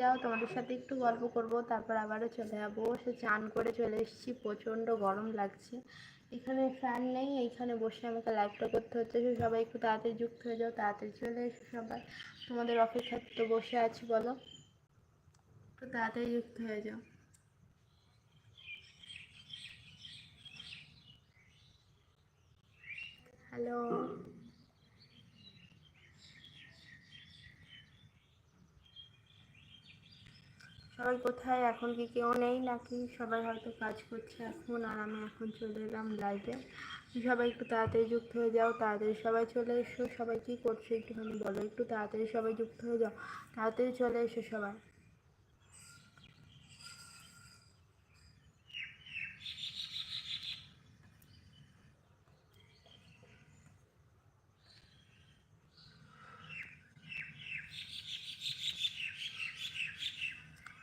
যাও, তোমাদের সাথে একটু গল্প করব, তারপর আবারও চলে যাব। সে চান করে চলে এসেছি, প্রচণ্ড গরম লাগছে। এখানে ফ্যান নেই, এইখানে বসে আমাকে লাইভটা করতে হচ্ছে। সে সবাই, একটু তাড়াতাড়ি যুক্ত হয়ে যাও, তাড়াতাড়ি চলে এসো সবাই। তোমাদের অপেক্ষায় তো বসে আছি, বলো। একটু তাড়াতাড়ি যুক্ত হয়ে যাও। হ্যালো সবাই কোথায়? এখন কি কেউ নেই নাকি? সবাই হয়তো কাজ করছে এখন আর আমি এখন চলে এলাম লাইভে সবাই একটু তাড়াতাড়ি যুক্ত হয়ে যাও, তাড়াতাড়ি সবাই চলে এসো। সবাই কী করছ একটুখানি বলো, একটু তাড়াতাড়ি সবাই যুক্ত হয়ে যাও, তাড়াতাড়ি চলে এসো সবাই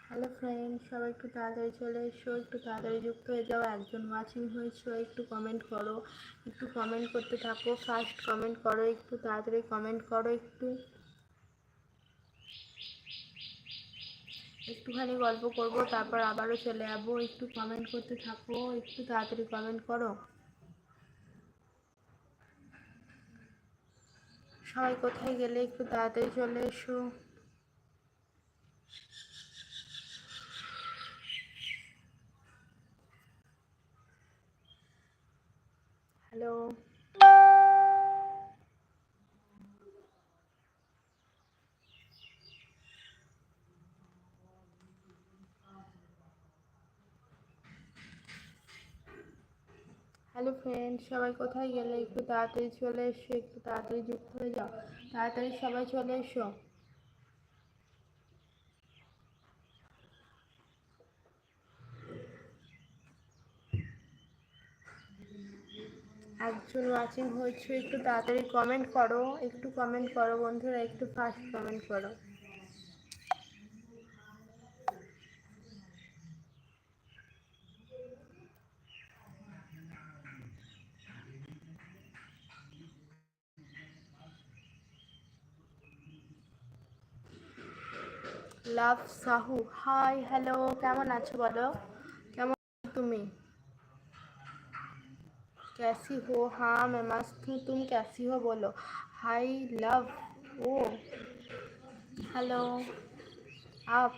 হ্যালো ফ্রেন্ড সবাই একটু তাড়াতাড়ি চলে এসো, একটু তাড়াতাড়ি যুক্ত হয়ে যাও। একজন ওয়াচিং হয়েছো, একটু কমেন্ট করো, একটু কমেন্ট করতে থাকো। ফার্স্ট কমেন্ট করো, একটু তাড়াতাড়ি কমেন্ট করো, একটু। একটুখানি গল্প করব, তারপর আবারও চলে যাব। একটু কমেন্ট করতে থাকো, একটু তাড়াতাড়ি কমেন্ট করো। সবাই কোথায় গেলে? একটু তাড়াতাড়ি চলে এসো। হ্যালো। হ্যালো ফ্রেন্ড সবাই কোথায় গেলে? একটু তাড়াতাড়ি চলে এসো, একটু তাড়াতাড়ি যুক্ত হয়ে যাও। তাড়াতাড়ি সবাই চলে এসো। একজন ওয়াচিং হয়েছে একটু তাড়াতাড়ি কমেন্ট করো। একটু কমেন্ট করো বন্ধুরা, একটু ফাস্ট কমেন্ট করো। লাভ সাহু হাই হ্যালো কেমন আছো বলো? কেমন তুমি? कैसी हो? हाँ मैं मस्त हूँ। तुम कैसी हो? बोलो। हाय लव ओ हेलो आप?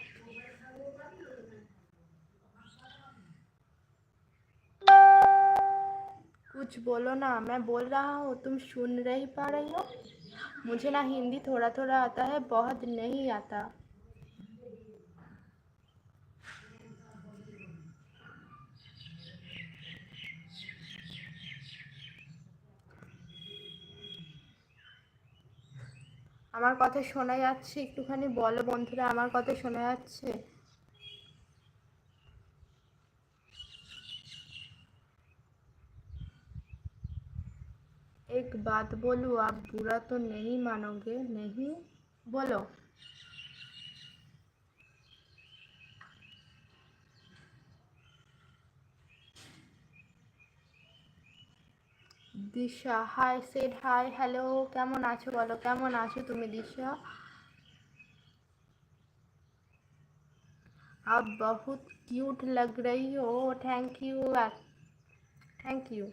कुछ बोलो ना। मैं बोल रहा हूँ, तुम सुन रही पा रही हो? मुझे ना हिंदी थोड़ा थोड़ा आता है, बहुत नहीं आता। আমার কথা শোনা যাচ্ছে একটুখানি বলো বন্ধুরা আমার কথা শোনা যাচ্ছে एक बात बोलूँ आप बुरा तो नहीं मानोगे नहीं बोलो Disha hi said hi hello কেমন আছো বলো কেমন আছো তুমি দিশা आप बहुत क्यूट लग रही हो thank you thank you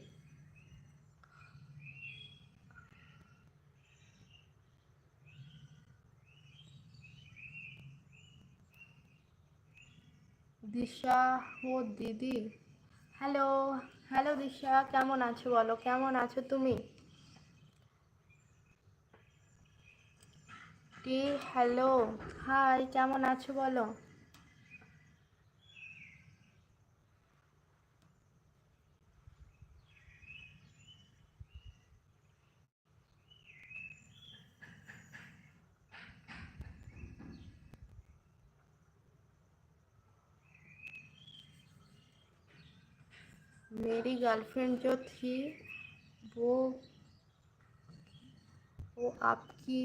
Disha ও দিদি হ্যালো হ্যালো দিশা কেমন আছো বলো? কেমন আছো তুমি? টি হ্যালো হাই কেমন আছো বলো? मेरी गर्लफ्रेंड जो थी वो वो आपकी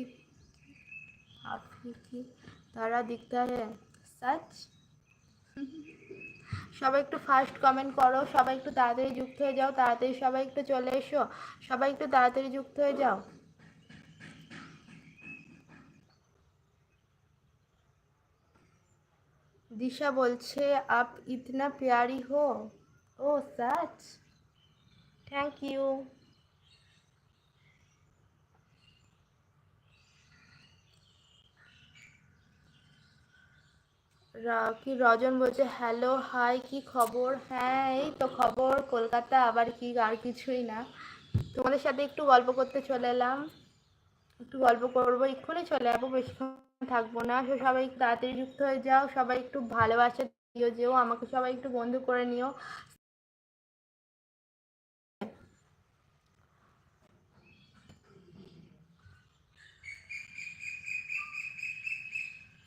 आपकी की तरह दिखता है सच সবাই একটু ফার্স্ট কমেন্ট করো সবাই একটু তাড়াতাড়ি যুক্ত হয়ে যাও তাড়াতাড়ি সবাই একটু চলে এসো সবাই একটু তাড়াতাড়ি যুক্ত হয়ে যাও দিশা বলছে আপ ইতনা প্যারি হো ও সাচ থ্যাংক ইউ কি রজন বলছে হ্যালো হাই কি খবর? হ্যাঁ এই তো খবর, কলকাতা, আবার কি, আর কিছুই না। তোমাদের সাথে একটু গল্প করতে চলে এলাম। একটু গল্প করব, এক্ষুনি চলে যাব বেশিক্ষণ থাকব না। সো সবাই তাড়াতাড়ি যুক্ত হয়ে যাও, সবাই একটু ভালোবাসা দিও, যেও, আমাকে সবাই একটু বন্ধু করে নিও।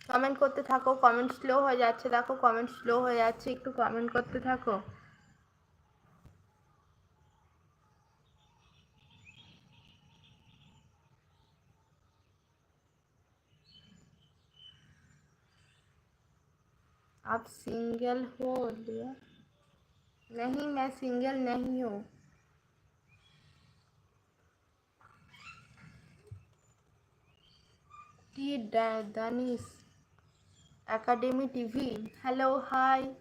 কমেন্ট করতে থাকো কমেন্ট স্লো হয়ে যাচ্ছে দেখো কমেন্ট স্লো হয়ে যাচ্ছে একটু কমেন্ট করতে থাকো आप सिंगल हो लिया नहीं मैं सिंगल नहीं हूँ টি Danis Academy TV. Hello, hi.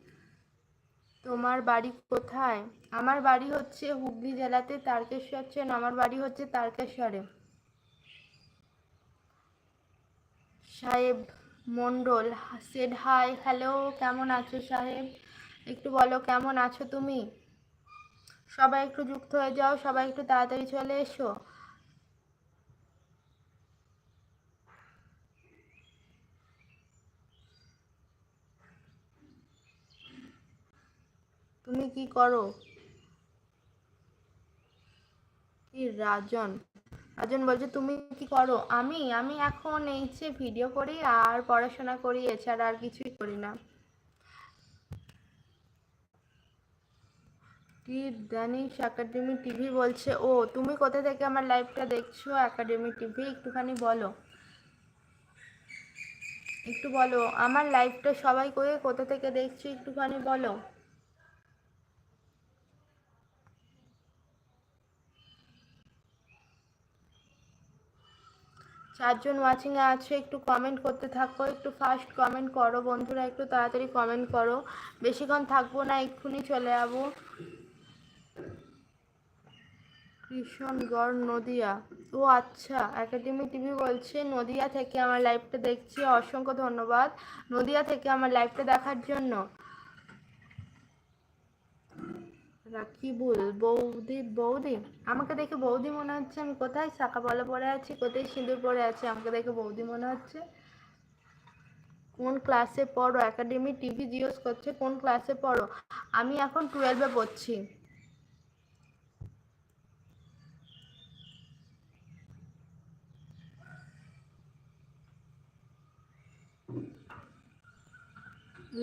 তোমার বাড়ি কোথায়? আমার বাড়ি হচ্ছে হুগলি জেলাতে তারকেশ্বর চেন। আমার বাড়ি হচ্ছে তারকেশ্বরে। সাহেব মন্ডল সেড হাই হ্যালো, কেমন আছো সাহেব? একটু বলো, কেমন আছো তুমি? সবাই একটু যুক্ত হয়ে যাও, সবাই একটু তাড়াতাড়ি চলে এসো। তুমি কি করো? কি রাজন? রাজন বলছে, তুমি কি করো? আমি আমি এখন এই যে ভিডিও করি আর পড়াশোনা করি, এছাড়া আর কিছুই করি না। কি দানিশ একাডেমি টিভি বলছে, ও, তুমি কোথা থেকে আমার লাইভটা দেখছ একাডেমি টিভি একটুখানি বলো। একটু বলো, আমার লাইভটা সবাই করে কোথা থেকে দেখছ, একটুখানি বলো। চারজন ওয়াচিংয়ে আছে, একটু কমেন্ট করতে থাকো, একটু ফাস্ট কমেন্ট করো বন্ধুরা, একটু তাড়াতাড়ি কমেন্ট করো। বেশিক্ষণ থাকব না, এক্ষুনি চলে যাব। কৃষ্ণগড় নদিয়া। ও আচ্ছা একাডেমি টিভি বলছে, নদিয়া থেকে আমার লাইভটা দেখছি, অসংখ্য ধন্যবাদ। নদিয়া থেকে আমার লাইভটা দেখার জন্য। রাকিবুল বৌদি বৌদি? আমাকে দেখে বৌদি মনে হচ্ছে আমি কোথায়? শাখা বলা পরে আছি, কোথায় সিঁদুর পরে আছি? আমাকে দেখে বৌদি মনে হচ্ছে। কোন ক্লাসে পড়ো? একাডেমি টিভি জিজ্ঞেস করছে? কোন ক্লাসে পড়ো? আমি এখন টুয়েলভে পড়ছি।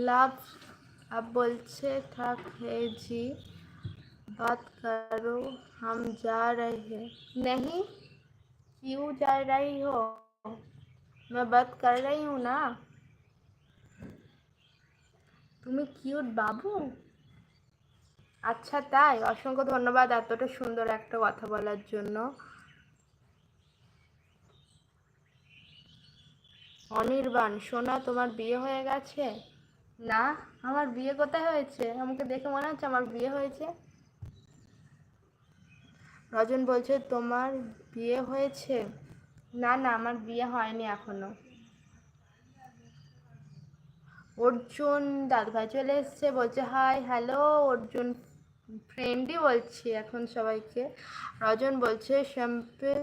লাভ বলছে, থাক, হে জি। बात करो हम जा रहे हैं नहीं क्यों जा रही हो मैं बात कर रही हूँ ना তুমি কিউট বাবু আচ্ছা তাই অসংখ্য ধন্যবাদ এতটা সুন্দর একটা কথা বলার জন্য অনির্বাণ সোনা তোমার বিয়ে হয়ে গেছে না আমার বিয়ে কোথায় হয়েছে আমাকে দেখে মনে হচ্ছে আমার বিয়ে হয়েছে রজন বলছে, তোমার বিয়ে হয়েছে? না না, আমার বিয়ে হয়নি এখনও। অর্জুন দাদভাই চলে এসছে, বলছে হাই হ্যালো অর্জুন ফ্রেন্ডই বলছি এখন সবাইকে। রজন বলছে simple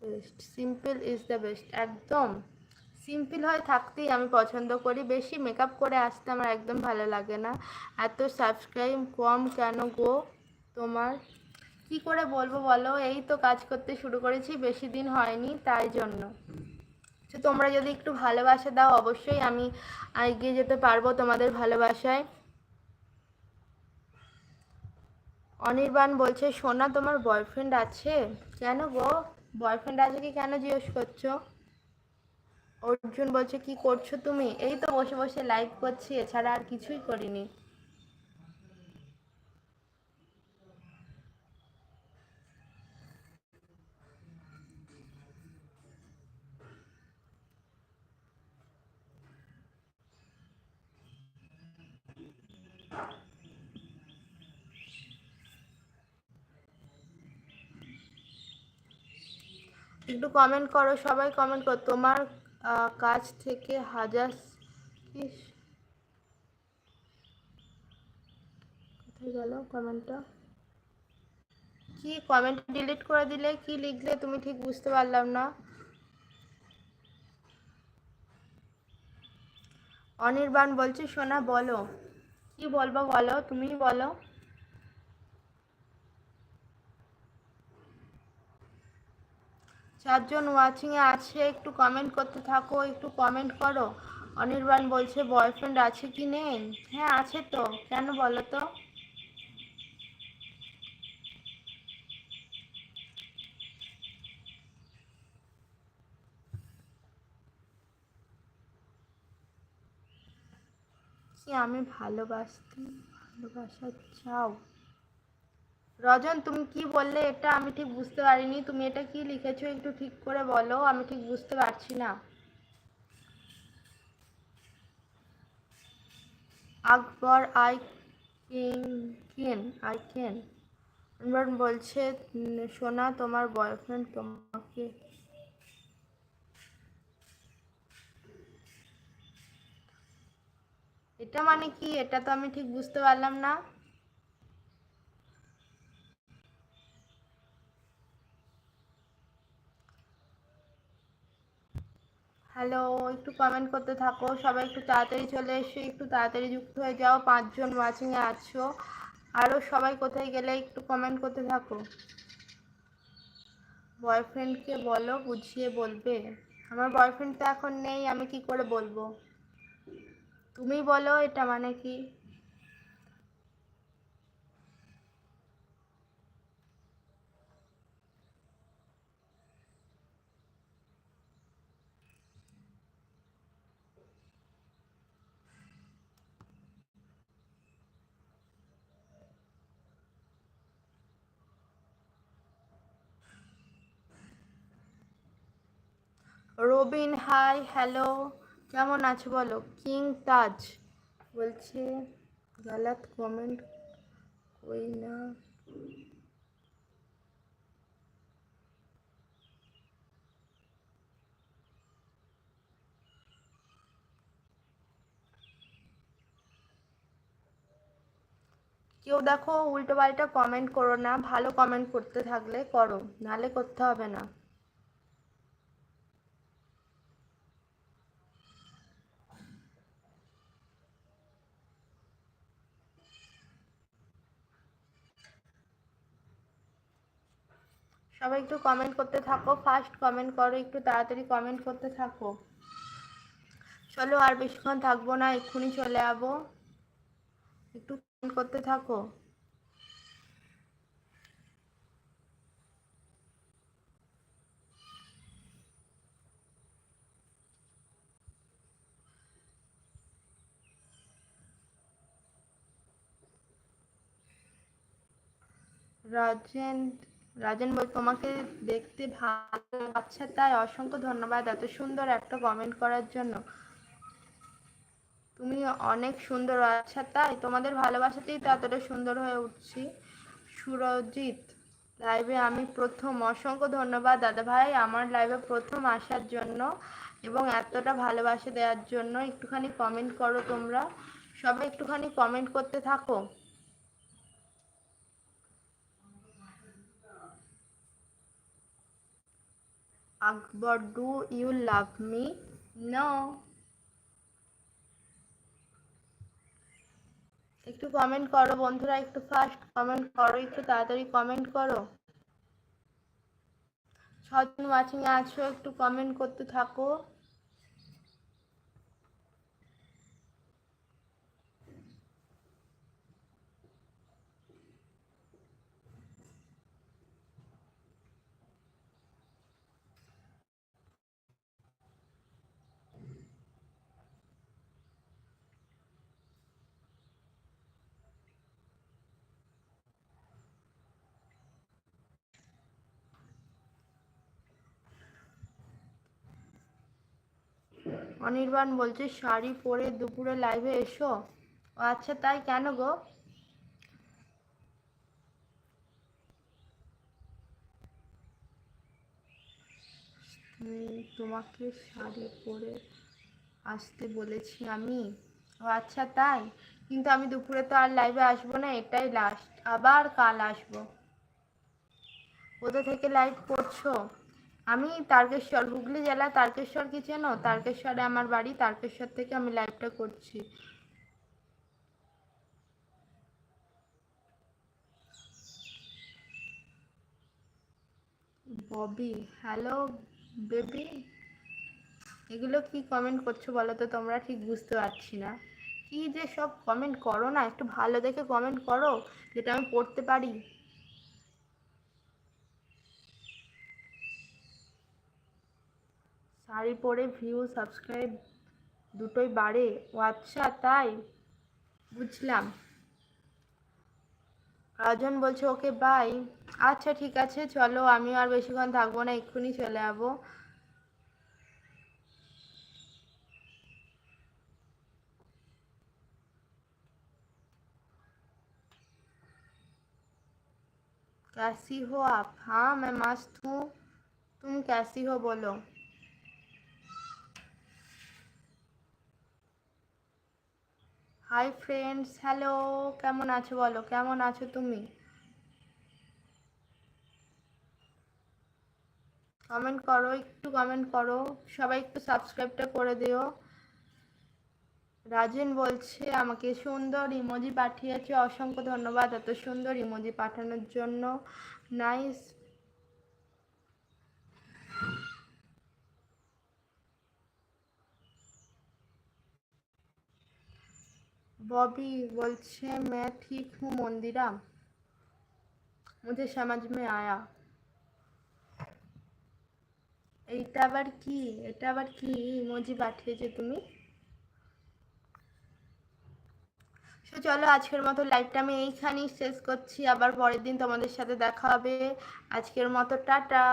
best simple is the best একদম। সিম্পল হয়ে, থাকতেই আমি পছন্দ করি। বেশি মেকআপ করে আসতে আমার একদম ভালো লাগে না। এত সাবস্ক্রাইব কম কেন গো তোমার? কি করে বলব বলো? এই তো কাজ করতে শুরু করেছি, বেশি দিন হয়নি তাই জন্য। তো তোমরা যদি একটু ভালোবাসা দাও, অবশ্যই আমি এগিয়ে যেতে পারব তোমাদের ভালোবাসায়। অনির্বাণ বলছে, সোনা তোমার বয়ফ্রেন্ড আছে? কেন গো? বয়ফ্রেন্ড আছে কি? কেন জিজ্ঞেস করছ? অর্জুন বলছে, কি করছ তুমি? এই তো বসে বসে লাইভ করছি, এছাড়া আর কিছুই করিনি। একটু কমেন্ট করো, সবাই কমেন্ট করো। তোমার কাছ থেকে হাজার কোথায় গেল কমেন্টটা কি কমেন্ট ডিলিট করে দিলে, কি লিখলে তুমি ঠিক বুঝতে পারলাম না। অনির্বাণ বলছে, সোনা বলো। কি বলব বলো? তুমি বলো। চারজন ওয়াচিং এ আছে, একটু কমেন্ট করতে থাকো, একটু কমেন্ট করো। অনির্বাণ বলছে বয়ফ্রেন্ড আছে কি নেই? হ্যাঁ আছে তো। কেন বলো তো? আমি ভালোবাসতে ভালোবাসা চাও রজন, তুমি কি বললে এটা আমি ঠিক বুঝতে পারিনি। তুমি এটা কি লিখেছো একটু ঠিক করে বলো, আমি ঠিক বুঝতে পারছি না। আকবর, আই কেন আই কেন? আকবর বলছে সোনা, তোমার বয়ফ্রেন্ড তোমাকে এটা মানে কি? এটা তো আমি ঠিক বুঝতে পারলাম না। হ্যালো, একটু কমেন্ট করতে থাকো। সবাই একটু তাড়াতাড়ি চলে এসো, একটু তাড়াতাড়ি যুক্ত হয়ে যাও। পাঁচজন ওয়াচিংয়ে আছো। আরও সবাই কোথায় গেলে একটু কমেন্ট করতে থাকো। বয়ফ্রেন্ডকে বলো, বুঝিয়ে বলবে। আমার বয়ফ্রেন্ড তো এখন নেই, আমি কি করে বলব? তুমি বলো, এটা মানে কি? Robin, hi, hello. কেমন আছো বলো? কিং তাজ। বলছে গলত কমেন্ট কই না। কেউ দেখো উল্টো পাল্টা কমেন্ট করো না, ভালো কমেন্ট করতে থাকলে করো নালে করতে হবে না। সবাই একটু কমেন্ট করতে থাকো। ফার্স্ট কমেন্ট করো, একটু তাড়াতাড়ি কমেন্ট করতে থাকো। চলো আর বেশিক্ষণ থাকব না, এক্ষুনি চলে যাব। একটু কমেন্ট করতে থাকো। রাজেন রাজেন বল, তোমাকে দেখতে ভালো আচ্ছা তাই অসংখ্য ধন্যবাদ এত সুন্দর একটা কমেন্ট করার জন্য। তুমি অনেক সুন্দর আচ্ছা তাই তোমাদের ভালোবাসাতেই তো এতটা সুন্দর হয়ে উঠছি। সুরজিৎ লাইভে আমি প্রথম, অসংখ্য ধন্যবাদ দাদা ভাই, আমার লাইভে প্রথম আসার জন্য এবং এতটা ভালোবাসা দেওয়ার জন্য। একটুখানি কমেন্ট করো তোমরা। সবাই একটুখানি কমেন্ট করতে থাকো। Akbar, do you love me? No. একটু কমেন্ট করো বন্ধুরা, একটু ফার্স্ট কমেন্ট করো, একটু তাড়াতাড়ি কমেন্ট করো। ছজন ওয়াচিং আছো, একটু কমেন্ট করতে থাকো। অনির্বাণ বলছে, শাড়ি পরে দুপুরে লাইভে এসো? ও আচ্ছা তাই কেন গো? তোমাকে শাড়ি পরে আসতে বলেছি আমি। ও আচ্ছা তাই? কিন্তু আমি দুপুরে তো আর লাইভে আসব না, এটাই লাস্ট আবার কাল আসব। কোথা থেকে লাইভ করছ? আমি তারকেশ্বর, হুগলি জেলা তারকেশ্বর কি চেনো? তারকেশ্বরে আমার বাড়ি, তারকেশ্বর থেকে আমি লাইভটা করছি। ববি, হ্যালো বেবি, এগুলো কি কমেন্ট করছ বলো তো? তোমরা ঠিক বুঝতে পারছি না। কি যে সব কমেন্ট করো না? একটু ভালো দেখে কমেন্ট করো, যেটা আমি পড়তে পারি। শাড়ি পরে ভিউ সাবস্ক্রাইব দুটোই বাড়ে ও আচ্ছা তাই বুঝলাম রাজন বলছে ওকে বাই আচ্ছা ঠিক আছে চলো আমিও আর বেশিক্ষণ থাকবো না এক্ষুনি চলে যাবো कैसी हो आप हाँ मैं मस्त हूँ तुम कैसी हो बोलो হাই ফ্রেন্ডস হ্যালো কেমন আছো বলো? কেমন আছো তুমি? কমেন্ট করো, একটু কমেন্ট করো। সবাই একটু সাবস্ক্রাইবটা করে দিও। রাজেন বলছে, আমাকে সুন্দর ইমোজি পাঠিয়েছে। অসংখ্য ধন্যবাদ এত সুন্দর ইমোজি পাঠানোর জন্য। নাইস ববি বলছে, মে, ঠিক হু, মন্দিরা। মুঝে সমাজ মে আয়া। এইটা আবার কি? এটা আবার কি ইমোজি পাঠিয়েছে তুমি? সো চলো, আজকের মতো লাইভটা আমি এইখানেই শেষ করছি। আবার পরের দিন তোমাদের সাথে দেখা হবে। আজকের মতো, টাটা।